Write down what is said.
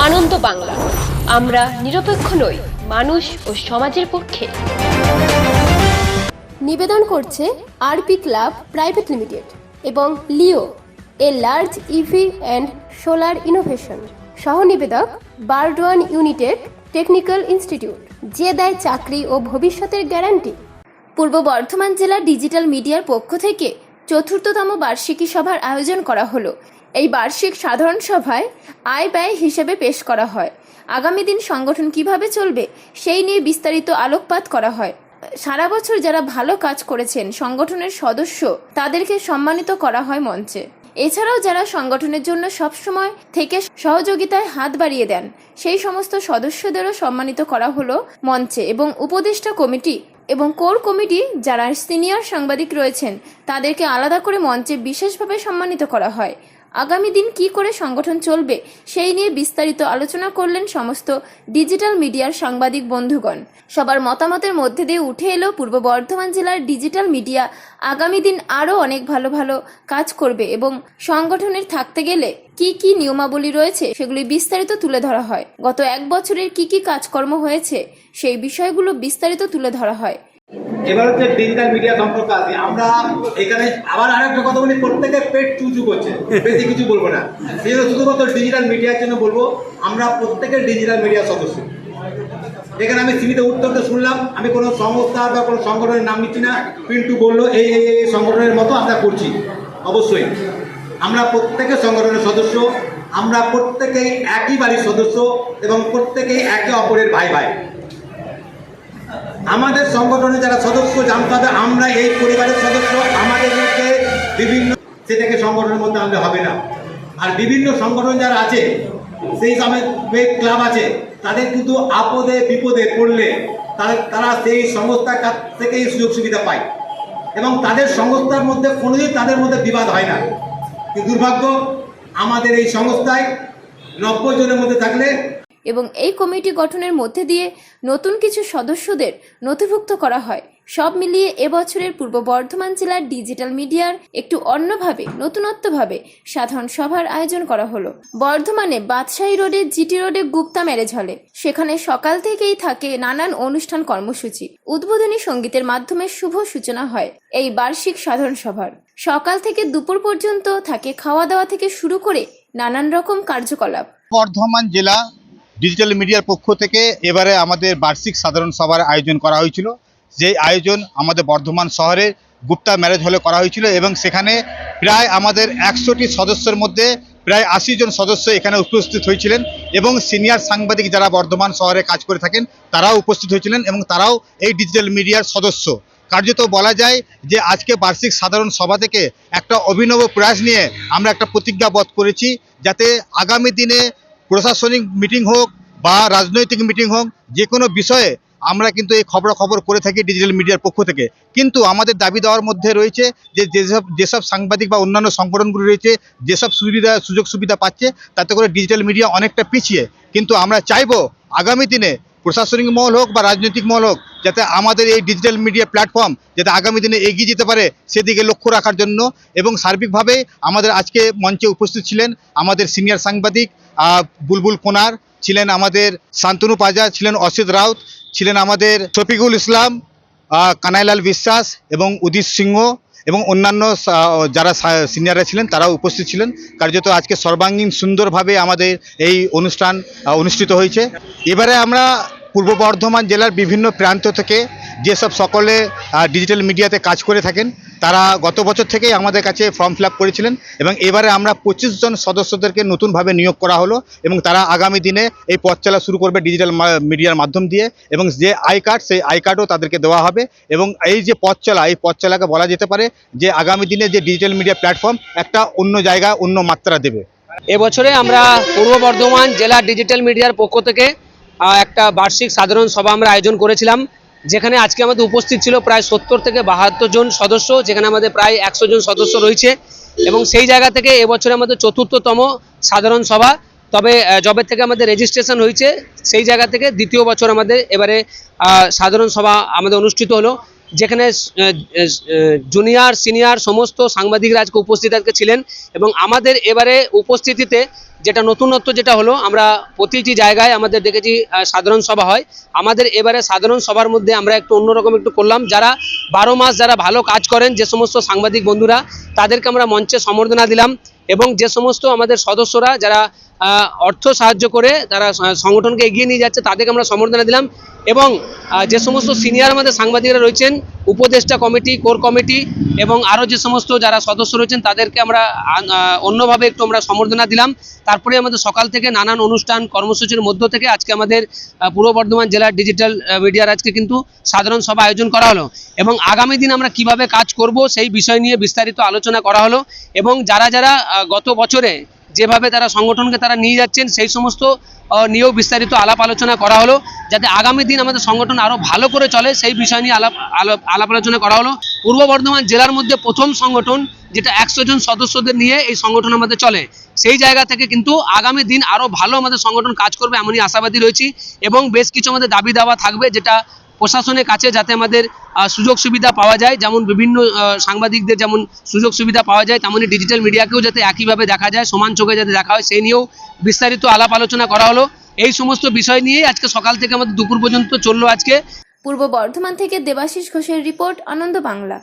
আনন্দ বাংলা। আমরা নিরপেক্ষ নই, মানুষ ও সমাজের পক্ষে। নিবেদন করছে আরপি ক্লাব প্রাইভেট লিমিটেড এবং Leo, a large EV and solar innovation. সহ নিবেদক বারডোয়ান ইউনিটেড টেকনিক্যাল ইনস্টিটিউট, যে দেয় চাকরি ও ভবিষ্যতের গ্যারান্টি। পূর্ব বর্ধমান জেলা ডিজিটাল মিডিয়ার পক্ষ থেকে চতুর্থতম বার্ষিকী সভার আয়োজন করা হলো। এই বার্ষিক সাধারণ সভায় আয় ব্যয় হিসেবে পেশ করা হয়। আগামী দিন সংগঠন কীভাবে চলবে, সেই নিয়ে বিস্তারিত আলোকপাত করা হয়। সারা বছর যারা ভালো কাজ করেছেন, সংগঠনের সদস্য, তাদেরকে সম্মানিত করা হয় মঞ্চে। এছাড়াও যারা সংগঠনের জন্য সবসময় থেকে সহযোগিতায় হাত বাড়িয়ে দেন, সেই সমস্ত সদস্যদেরও সম্মানিত করা হলো মঞ্চে এবং উপদেষ্টা কমিটি এবং কোর কমিটি যারা সিনিয়র সাংবাদিক রয়েছেন, তাদেরকে আলাদা করে মঞ্চে বিশেষভাবে সম্মানিত করা হয়। আগামী দিন কি করে সংগঠন চলবে, সেই নিয়ে বিস্তারিত আলোচনা করলেন সমস্ত ডিজিটাল মিডিয়ার সাংবাদিক বন্ধুগণ। সবার মতামতের মধ্যে দিয়ে উঠে এলো পূর্ব বর্ধমান জেলার ডিজিটাল মিডিয়া। আগামী দিন আরও অনেক ভালো ভালো কাজ করবে এবং সংগঠনের থাকতে গেলে কি কি নিয়মাবলী রয়েছে সেগুলি বিস্তারিত তুলে ধরা হয়। গত এক বছরের কি কি কাজকর্ম হয়েছে সেই বিষয়গুলো বিস্তারিত তুলে ধরা হয়। এবার হচ্ছে ডিজিটাল মিডিয়া সম্পর্ক আছে। আমরা এখানে আবার আরেকটা কথা বলি, প্রত্যেকে পেট চুচু করছে। বেশি কিছু বলব না। শুধুমাত্র ডিজিটাল মিডিয়ার জন্য বলব, আমরা প্রত্যেকের ডিজিটাল মিডিয়া সদস্য। এখানে আমি সীমিত উত্তরটা শুনলাম। আমি কোনো সংস্থা বা কোনো সংগঠনের নাম নিচ্ছি না। পিন্টু বলল, এই এই এই সংগঠনের মতো আমরা করছি। অবশ্যই। আমরা প্রত্যেকে সংগঠনের সদস্য। আমরা প্রত্যেকেই একই বাড়ির সদস্য এবং প্রত্যেকেই একে অপরের ভাই ভাই আমাদের সংগঠনে যারা সদস্য, জানতে আমরা এই পরিবারের সদস্য, আমাদের মধ্যে বিভিন্ন সেটাকে সংগঠনের মধ্যে আনলে হবে না। আর বিভিন্ন সংগঠন যারা আছে, সেই সময় ক্লাব আছে, তাদের কিন্তু আপদে বিপদে পড়লে তাদের, তারা সেই সংস্থার কাছ থেকেই সুযোগ সুবিধা পায়। এবং তাদের সংস্থার মধ্যে কোনোদিন তাদের মধ্যে বিবাদ হয় না। দুর্ভাগ্য, আমাদের এই সংস্থায় নব্বই জনের মধ্যে থাকলে এবং এই কমিটি গঠনের মধ্যে দিয়ে নতুন কিছু সদস্যদের নথিভুক্ত করা হয়। সব মিলিয়ে এবছরের পূর্ব বর্ধমান জেলার ডিজিটাল মিডিয়ার একটু অন্যভাবে, নতুনত্বভাবে সাধারণ সভার আয়োজন করা হলো। বর্ধমানে বাদশাহী রোডে জিটি রোডে গুপ্তা ম্যারেজ হলে, সেখানে সকাল থেকেই থাকে নানান অনুষ্ঠান কর্মসূচি। উদ্বোধনী সঙ্গীতের মাধ্যমে শুভ সূচনা হয় এই বার্ষিক সাধারণ সভার। সকাল থেকে দুপুর পর্যন্ত থাকে খাওয়া দাওয়া থেকে শুরু করে নানান রকম কার্যকলাপ। বর্ধমান জেলা ডিজিটাল মিডিয়ার পক্ষ থেকে এবারে আমাদের বার্ষিক সাধারণ সভার আয়োজন করা হয়েছিল। যে আয়োজন আমাদের বর্ধমান শহরে গুপ্তা ম্যারেজ হলে করা হয়েছিল এবং সেখানে প্রায় আমাদের একশোটি সদস্যের মধ্যে প্রায় আশি জন সদস্য এখানে উপস্থিত হয়েছিলেন এবং সিনিয়র সাংবাদিক যারা বর্ধমান শহরে কাজ করে থাকেন, তারাও উপস্থিত হয়েছিলেন এবং তারাও এই ডিজিটাল মিডিয়ার সদস্য। কার্যত বলা যায় যে আজকে বার্ষিক সাধারণ সভা থেকে একটা অভিনব প্রয়াস নিয়ে আমরা একটা প্রতিজ্ঞাবদ্ধ করেছি যাতে আগামী দিনে প্রশাসনিক মিটিং হোক বা রাজনৈতিক মিটিং হোক, যে কোনো বিষয়ে আমরা কিন্তু এই খবরাখবর করে থাকি ডিজিটাল মিডিয়ার পক্ষ থেকে। কিন্তু আমাদের দাবি দেওয়ার মধ্যে রয়েছে যে যেসব যেসব সাংবাদিক বা অন্যান্য সংগঠনগুলি রয়েছে, যেসব সুবিধা, সুযোগ সুবিধা পাচ্ছে, তাতে করে ডিজিটাল মিডিয়া অনেকটা পিছিয়ে। কিন্তু আমরা চাইব আগামী দিনে প্রশাসনিক মহল হোক বা রাজনৈতিক মহল হোক যাতে আমাদের এই ডিজিটাল মিডিয়া প্ল্যাটফর্ম যাতে আগামী দিনে এগিয়ে যেতে পারে, সেদিকে লক্ষ্য রাখার জন্য এবং সার্বিকভাবে আমাদের আজকে মঞ্চে উপস্থিত ছিলেন আমাদের সিনিয়র সাংবাদিক বুলবুল কোনার, ছিলেন আমাদের শান্তনু পাজা, ছিলেন অসিত রাউত, ছিলেন আমাদের শফিকুল ইসলাম কানাইলাল বিশ্বাস এবং উদিত সিংহ এবং অন্যান্য যারা সিনিয়ররা ছিলেন তারাও উপস্থিত ছিলেন। কার্যত আজকে সর্বাঙ্গীন সুন্দরভাবে আমাদের এই অনুষ্ঠান অনুষ্ঠিত হয়েছে। এবারে আমরা পূর্ব বর্ধমান জেলার বিভিন্ন প্রান্ত থেকে যেসব সকলে ডিজিটাল মিডিয়াতে কাজ করে থাকেন, তারা গত বছর থেকেই আমাদের কাছে ফর্ম ফিল করেছিলেন এবং এবারে আমরা পঁচিশ জন সদস্যদেরকে নতুনভাবে নিয়োগ করা হলো এবং তারা আগামী দিনে এই পথ চলা শুরু করবে ডিজিটাল মিডিয়ার মাধ্যম দিয়ে এবং যে আই কার্ড, সেই আই কার্ডও তাদেরকে দেওয়া হবে এবং এই যে পথ চলা, এই পথ চলাকে বলা যেতে পারে যে আগামী দিনে যে ডিজিটাল মিডিয়া প্ল্যাটফর্ম একটা অন্য জায়গা, অন্য মাত্রা দেবে। এবছরে আমরা পূর্ব বর্ধমান জেলা ডিজিটাল মিডিয়ার পক্ষ থেকে একটা বার্ষিক সাধারণ সভা আমরা আয়োজন করেছিলাম, যেখানে আজকে আমাদের উপস্থিত ছিল প্রায় সত্তর থেকে বাহাত্তর জন সদস্য, যেখানে আমাদের প্রায় একশো জন সদস্য রয়েছে। এবং সেই জায়গা থেকে এবছরে আমাদের চতুর্থতম সাধারণ সভা। তবে যবে থেকে আমাদের রেজিস্ট্রেশন হয়েছে, সেই জায়গা থেকে দ্বিতীয় বছর আমাদের এবারে সাধারণ সভা আমাদের অনুষ্ঠিত হলো, যেখানে জুনিয়র সিনিয়র সমস্ত সাংবাদিকরা আজকে উপস্থিত আজকে ছিলেন। এবং আমাদের এবারে উপস্থিতিতে যেটা নতুনত্ব যেটা হলো, আমরা প্রতিটি জায়গায় আমাদের দেখেছি সাধারণ সভা হয়। আমাদের এবারে সাধারণ সভার মধ্যে আমরা একটু অন্যরকম একটু করলাম। যারা বারো মাস যারা ভালো কাজ করেন, যে সমস্ত সাংবাদিক বন্ধুরা, তাদেরকে আমরা মঞ্চে সম্বর্ধনা দিলাম এবং যে সমস্ত আমাদের সদস্যরা যারা অর্থ সাহায্য করে তারা সংগঠনকে এগিয়ে নিয়ে যাচ্ছে, তাদেরকে আমরা সম্বর্ধনা দিলাম এবং যে সমস্ত সিনিয়র আমাদের সাংবাদিকরা রয়েছেন উপদেষ্টা কমিটি, কোর কমিটি এবং আরও যে সমস্ত যারা সদস্য রয়েছেন, তাদেরকে আমরা অন্যভাবে একটু আমরা সম্বর্ধনা দিলাম। তারপরে আমাদের সকাল থেকে নানান অনুষ্ঠান, কর্মসূচির মধ্য থেকে আজকে আমাদের পূর্ব বর্ধমান জেলার ডিজিটাল মিডিয়ার আজকে কিন্তু সাধারণ সভা আয়োজন করা হলো এবং আগামী দিন আমরা কীভাবে কাজ করব সেই বিষয় নিয়ে বিস্তারিত আলোচনা করা হলো এবং যারা যারা গত বছরে যেভাবে তারা সংগঠনকে তারা নিয়ে যাচ্ছেন, সেই সমস্ত নিয়েও বিস্তারিত আলাপ আলোচনা করা হলো, যাতে আগামী দিন আমাদের সংগঠন আরও ভালো করে চলে, সেই বিষয় নিয়ে আলাপ আলাপ আলোচনা করা হলো। পূর্ব বর্ধমান জেলার মধ্যে প্রথম সংগঠন, যেটা একশো জন সদস্যদের নিয়ে এই সংগঠন আমাদের চলে। সেই জায়গা থেকে কিন্তু আগামী দিন আরও ভালো আমাদের সংগঠন কাজ করবে, এমনই আশাবাদী রয়েছি। এবং বেশ কিছু আমাদের দাবি দাওয়া থাকবে, যেটা প্রশাসনের কাছে যাতে আমাদের সুযোগ সুবিধা পাওয়া যায়, যেমন বিভিন্ন সাংবাদিকদের যেমন সুযোগ সুবিধা পাওয়া যায় তেমনই ডিজিটাল মিডিয়াকেও যাতে একইভাবে দেখা যায়, সমান চোখে যাতে দেখা হয় সেই নিয়েও বিস্তারিত আলাপ আলোচনা করা হলো। এই সমস্ত বিষয় নিয়েই আজকে সকাল থেকে আমাদের দুপুর পর্যন্ত চলল আজকে। পূর্ব বর্ধমান থেকে দেবাশিস ঘোষের রিপোর্ট, আনন্দ বাংলা।